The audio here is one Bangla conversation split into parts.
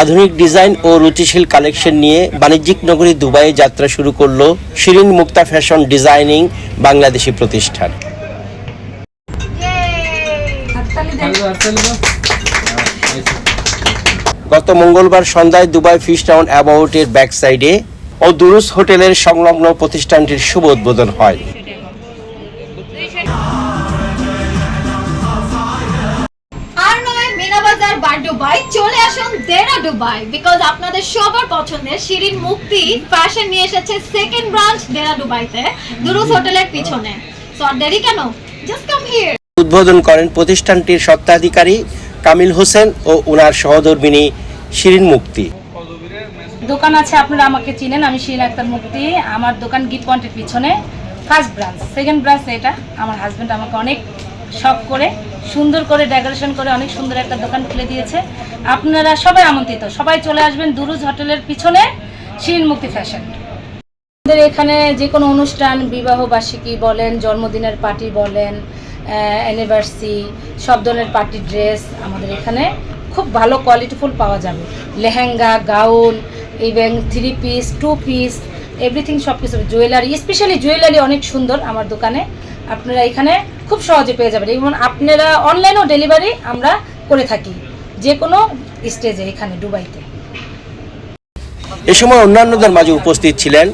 আধুনিক ডিজাইন ও রুচিশীল কালেকশন নিয়ে বাণিজ্যিক নগরী দুবাইয়ে যাত্রা শুরু করল শিরিন মুক্তা ফ্যাশন ডিজাইনিং বাংলাদেশি প্রতিষ্ঠান। গত মঙ্গলবার সন্ধ্যায় দুবাই ফিশ টাউন অ্যাবাউটের ব্যাক সাইডে ও দুরুস হোটেলের সংলগ্ন প্রতিষ্ঠানটির শুভ উদ্বোধন হয়। বার দুবাই চলে আসুন দেরা দুবাই বিকজ আপনাদের সবার পছন্দের শিরিন মুক্তি ফ্যাশন নিয়ে এসেছে সেকেন্ড ব্রাঞ্চ দেরা দুবাইতে দুরুস হোটেলের পিছনে। সো আর দেরি কেন? জাস্ট কাম হিয়ার উদ্বোধন করেন প্রতিষ্ঠানটির স্বত্বাধিকারী কামিল হোসেন ও ওনার সহধর্মিনী শিরিন মুক্তি। দোকান আছে আপনারা আমাকে চিনেন আমি শিরিন আক্তার মুক্তি। আমার দোকান গিফট পয়েন্টের পিছনে ফার্স্ট ব্রাঞ্চ সেকেন্ড ব্রাঞ্চ এটা আমার হাজব্যান্ড আমাকে অনেক শখ করে সুন্দর করে ডেকোরেশন করে অনেক সুন্দর একটা দোকান খুলে দিয়েছে। আপনারা সবাই আমন্ত্রিত। সবাই চলে আসবেন দুরুজ হোটেলের পিছনে শিরিন মুক্তি ফ্যাশন। আমাদের এখানে যে কোনো অনুষ্ঠান, বিবাহ বার্ষিকী বলেন, জন্মদিনের পার্টি বলেন অ্যানিভার্সারি সব ধরনের পার্টি ড্রেস আমাদের এখানে খুব ভালো কোয়ালিটিফুল পাওয়া যাবে। Lehenga, gown even three piece two piece everything সব কিছু জুয়েলারি স্পেশালি জুয়েলারি অনেক সুন্দর আমার দোকানে। আপনারা এখানে খুব সহজে পেয়ে যাবেন। এবং আপনারা অনলাইনেও ডেলিভারি আমরা করে থাকি যে কোনো স্টেজে এখানে, দুবাইতে। এ সময় অন্যান্যদের মাঝে উপস্থিত ছিলেন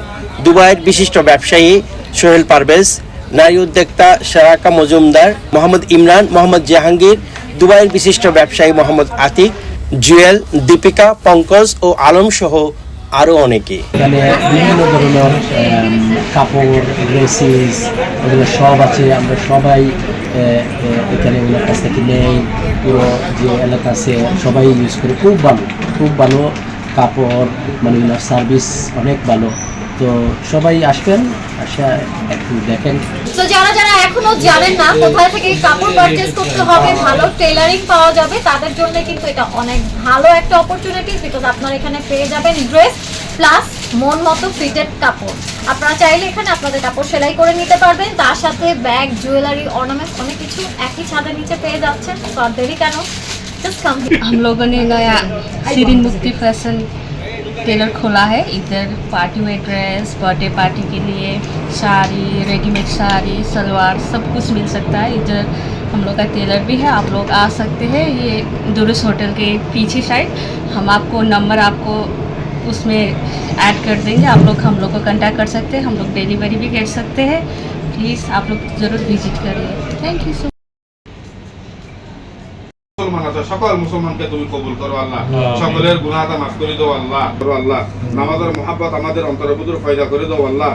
দুবাইয়ের বিশিষ্ট ব্যবসায়ী সোহেল পারভেজ, নারী উদ্যোক্তা সারাকা মজুমদার মোহাম্মদ ইমরান, মোহাম্মদ জাহাঙ্গীর, দুবাইয়ের বিশিষ্ট ব্যবসায়ী মোহাম্মদ আতিক, জুয়েল, দীপিকা, পঙ্কজ ও আলম সহ আরও অনেকে। এখানে বিভিন্ন ধরনের কাপড় ড্রেসেস এগুলো সব আছে। আমরা সবাই এখানে ওনার কাছ থেকে নেই। পুরো যে এলাকা আছে, সবাই ইউজ করে। খুব ভালো খুব ভালো কাপড় মানে ওনার সার্ভিস অনেক ভালো। তো সবাই আসবেন আসা একটু দেখেন তো যারা যারা এখনো জানেন না কোথায় থেকে কাপড় পারচেজ করতে হবে ভালো টেলারিং পাওয়া যাবে তাদের জন্য কিন্তু এটা অনেক ভালো একটা অপরচুনিটি বিকজ আপনারা এখানে পেয়ে যাবেন ড্রেস প্লাস মন মতো ফিটেড কাপড় আপনারা চাইলে এখানে আপনাদের কাপড় সেলাই করে নিতে পারবেন তার সাথে ব্যাগ জুয়েলারি অর্নামেন্টস অনেক কিছু একই ছাদের নিচে পেয়ে যাচ্ছেন তো আর দেরি কেন জাস্ট কাম हम लोगों ने नया सीरीन मुक्ति फैशन टेलर खोला है। इधर party wear dress, birthday party के लिए साड़ी रेडीमेड साड़ी, सलवार सब कुछ मिल सकता है। इधर हम लोग का टेलर भी है। आप लोग आ सकते हैं। ये दुरुस्त होटल के पीछे साइड। हम आपको नंबर आपको उसमें ऐड कर देंगे। आप लोग, हम लोग को कॉन्टैक्ट कर सकते हैं। हम लोग डिलीवरी भी कर सकते हैं। प्लीज़ आप लोग ज़रूर विज़िट करिए। थैंक यू सो সকল মুসলমানকে তুমি কবুল করো আল্লাহ। সকলের গুণাটা মাফ করে দাও আল্লাহ। করো আল্লাহ। নামাজের মহাব্বত আমাদের অন্তরে বুদুর ফয়দা করে দাও আল্লাহ।